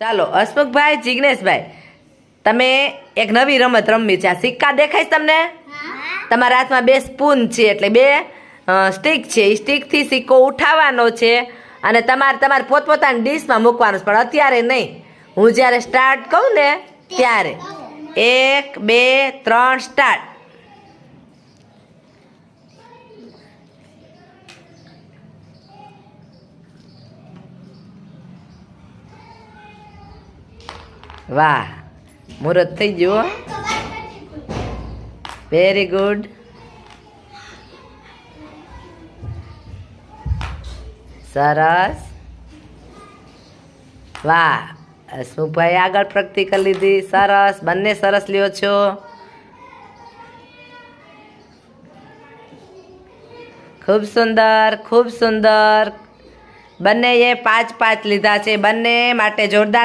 ચાલો હસમુખભાઈ જિગ્નેશભાઈ તમે એક નવી રમત રમવી છે. આ સિક્કા દેખાય તમને? તમારા હાથમાં બે સ્પૂન છે એટલે બે સ્ટીક છે. એ સ્ટીકથી સિક્કો ઉઠાવવાનો છે અને તમારે તમારે પોતપોતાની ડીશમાં મૂકવાનો પણ અત્યારે નહીં. હું જ્યારે સ્ટાર્ટ કહું ને ત્યારે. એક બે ત્રણ સ્ટાર્ટ વાહ મુહૂર્ત થઈ જુઓ વેરી ગુડ સરસ. વાહ હસમુખભાઈ આગળ પ્રગતિ કરી લીધી. સરસ, બંને સરસ લ્યો છો. ખૂબ સુંદર ખૂબ સુંદર. બંને એ પાંચ પાંચ લીધા છે. બંને માટે જોરદાર